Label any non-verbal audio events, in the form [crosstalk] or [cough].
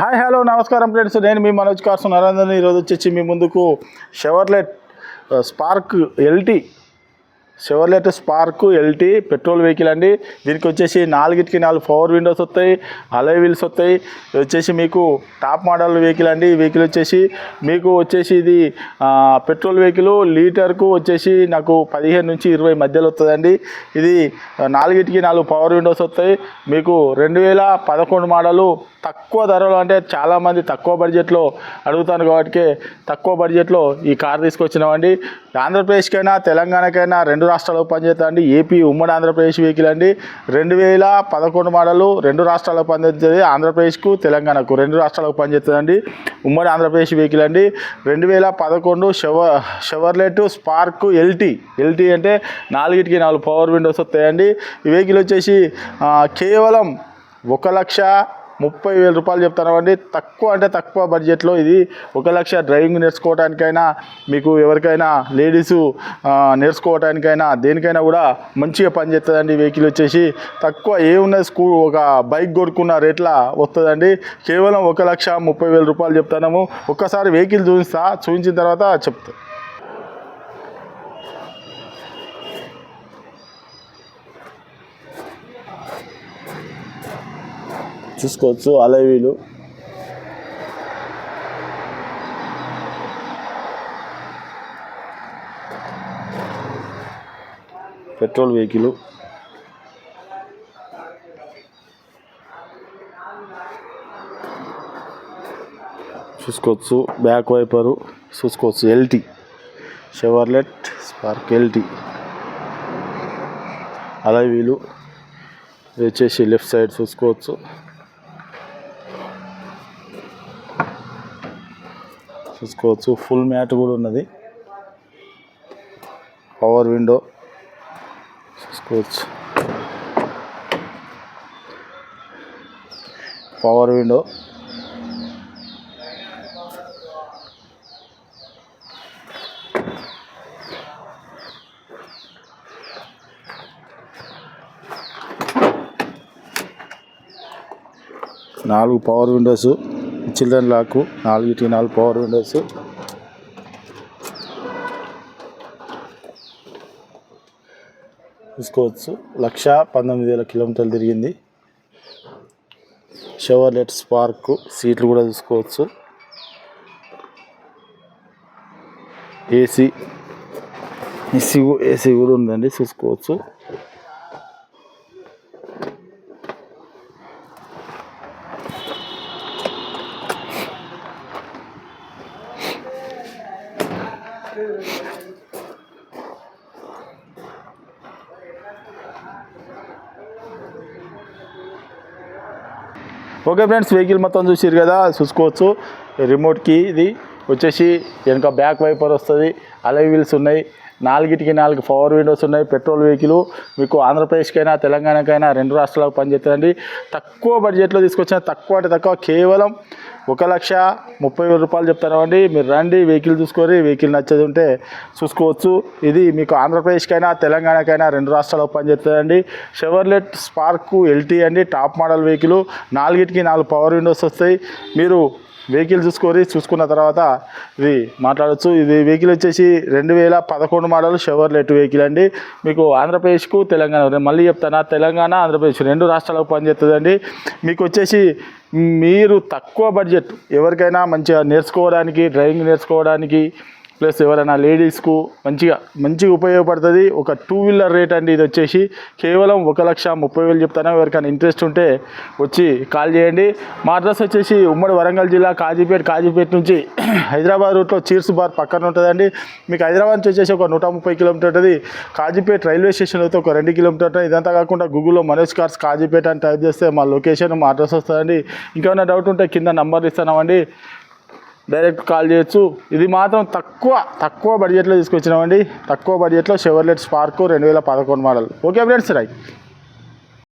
Hi hello నమస్కారం friends. నేను మీ Manoj Carson నరేంద్రని. ఈరోజు వచ్చేసి మీ ముందుకు Chevrolet Spark LT Chevrolet Spark LT petrol vehicle అండి. దీనికి వచ్చేసి నాలుగిటికి నాలుగు పవర్ విండోస్ వస్తాయి అలై వీల్స్ వస్తాయి. వచ్చేసి మీకు టాప్ మోడల్ వెహికల్ అండి. ఈ వెహికల్ వచ్చేసి మీకు వచ్చేసి ఇది పెట్రోల్ వెహికల్ లీటర్కు వచ్చేసి నాకు పదిహేను నుంచి ఇరవై మధ్యలో వస్తుందండి. ఇది నాలుగిటికి నాలుగు పవర్ విండోస్ వస్తాయి. మీకు రెండు వేల పదకొండు మోడలు తక్కువ ధరలో అంటే చాలామంది తక్కువ బడ్జెట్లో అడుగుతాను కాబట్టి తక్కువ బడ్జెట్లో ఈ కార్ తీసుకొచ్చినామండి. ఆంధ్రప్రదేశ్కైనా తెలంగాణకైనా రెండు రాష్ట్రాలకు పనిచేస్తా అండి ఏపీ ఉమ్మడి ఆంధ్రప్రదేశ్ వెహికల్ అండి. రెండు వేల పదకొండు మోడలు రెండు రాష్ట్రాలకు పనిచేస్తుంది. ఆంధ్రప్రదేశ్కు తెలంగాణకు రెండు రాష్ట్రాలకు పనిచేస్తుందండి. ఉమ్మడి ఆంధ్రప్రదేశ్ వెహికల్ అండి. రెండు వేల పదకొండు షెవ షవర్లెట్ స్పార్క్ ఎల్టీ. ఎల్టీ అంటే నాలుగిటికి నాలుగు పవర్ విండోస్ వస్తాయండి. ఈ వెహికల్ వచ్చేసి కేవలం ఒక లక్ష ముప్పై వేల రూపాయలు చెప్తానండి తక్కువ అంటే తక్కువ బడ్జెట్లో ఇది ఒక లక్ష డ్రైవింగ్ నేర్చుకోవడానికైనా మీకు ఎవరికైనా లేడీస్ నేర్చుకోవడానికైనా దేనికైనా కూడా మంచిగా పనిచేస్తుందండి వెహికల్ వచ్చేసి. తక్కువ ఏమున్నది స్కూ ఒక బైక్ కొడుకున్న రేట్ల వస్తుందండి. కేవలం ఒక లక్ష ముప్పై వేల రూపాయలు చెప్తాము ఒక్కసారి వెహికల్ చూపిస్తా చూపించిన తర్వాత చెప్తాను చూసుకోవచ్చు అలవీలు. Petrol vehicle. చూసుకోవచ్చు బ్యాక్ వైపరు. చూసుకోవచ్చు LT. Chevrolet Spark LT. Alloy wheel వచ్చేసి లెఫ్ట్ సైడ్ చూసుకోవచ్చు. చూసుకోవచ్చు ఫుల్ మ్యాట్ కూడా ఉన్నది. పవర్ విండో చూసుకోవచ్చు పవర్ విండో నాలుగు పవర్ విండోస్ చిల్డ్రన్ లాక్ నాలుగిటి నాలుగు పవర్ విండోస్ చూసుకోవచ్చు లక్ష పంతొమ్మిది వేల కిలోమీటర్లు తిరిగింది. షవర్లెట్ స్పార్క్ సీట్లు కూడా చూసుకోవచ్చు ఏసీ ఏసీ ఏసీ కూడా ఉందండి చూసుకోవచ్చు. ఓకే ఫ్రెండ్స్ వెహికల్ మొత్తం చూసిరు కదా చూసుకోవచ్చు. రిమోట్కి ఇది వచ్చేసి వెనక బ్యాక్ వైపర్ వస్తుంది. అలై వీల్స్ ఉన్నాయి. నాలుగిటికి నాలుగు పవర్ విండోస్ ఉన్నాయి పెట్రోల్ వెహికల్. మీకు ఆంధ్రప్రదేశ్కైనా తెలంగాణకైనా రెండు రాష్ట్రాలకు పనిచేస్తుందండి తక్కువ బడ్జెట్లో తీసుకొచ్చిన తక్కువ అంటే తక్కువ. కేవలం ఒక లక్ష ముప్పై వేల రూపాయలు చెప్తానండి మీరు రండి వెహికల్ చూసుకొని వెహికల్ నచ్చేది ఉంటే చూసుకోవచ్చు. ఇది మీకు ఆంధ్రప్రదేశ్కైనా తెలంగాణకైనా రెండు రాష్ట్రాలకు పనిచేస్తుందండి షెవర్లెట్ స్పార్క్ ఎల్టీ అండి టాప్ మోడల్ వెహికల్. నాలుగిటికి నాలుగు పవర్ విండోస్ వస్తాయి. మీరు వెహికల్ చూసుకొని చూసుకున్న తర్వాత ఇది మాట్లాడచ్చు. ఇది వెహికల్ వచ్చేసి రెండు వేల పదకొండు మోడల్ షవర్లెట్ వెహికల్ అండి. మీకు ఆంధ్రప్రదేశ్కు తెలంగాణ మళ్ళీ చెప్తాను? తెలంగాణ ఆంధ్రప్రదేశ్ రెండు రాష్ట్రాలకు పనిచేస్తుందండి. మీకు వచ్చేసి మీరు తక్కువ బడ్జెట్ ఎవరికైనా మంచిగా నేర్చుకోవడానికి డ్రైవింగ్ నేర్చుకోవడానికి ప్లస్ ఎవరైనా లేడీస్కు మంచిగా మంచిగా ఉపయోగపడుతుంది ఒక టూ వీలర్ రేట్ అండి ఇది వచ్చేసి. కేవలం ఒక లక్ష ముప్పై వేలు చెప్తాను? ఎవరికైనా ఇంట్రెస్ట్ ఉంటే వచ్చి కాల్ చేయండి. మా అడ్రస్ వచ్చేసి ఉమ్మడి వరంగల్ జిల్లా కాజీపేట కాజీపేట నుంచి [clears throat] హైదరాబాద్ రూట్లో చీర్స్ బార్ పక్కన ఉంటుందండి. మీకు హైదరాబాద్ నుంచి వచ్చేసి ఒక నూట ముప్పై కిలోమీటర్ ఉంటుంది. కాజీపేట రైల్వే స్టేషన్ అయితే ఒక రెండు కిలోమీటర్ ఉంటుంది. ఇదంతా కాకుండా గూగుల్లో మనోజ్ కార్స్ కాజీపేట అని టైప్ చేస్తే మా లొకేషన్ మా అడ్రస్ వస్తుందండి. ఇంకేమైనా డౌట్ ఉంటే కింద నంబర్ ఇస్తామండి డైరెక్ట్ కాల్ చేయొచ్చు. ఇది మాత్రం తక్కువ తక్కువ బడ్జెట్లో తీసుకొచ్చినామండి. తక్కువ బడ్జెట్లో షెవర్లెట్ స్పార్క్ రెండు వేల పదకొండు మోడల్ ఓకే ఫ్రెండ్స్ రైట్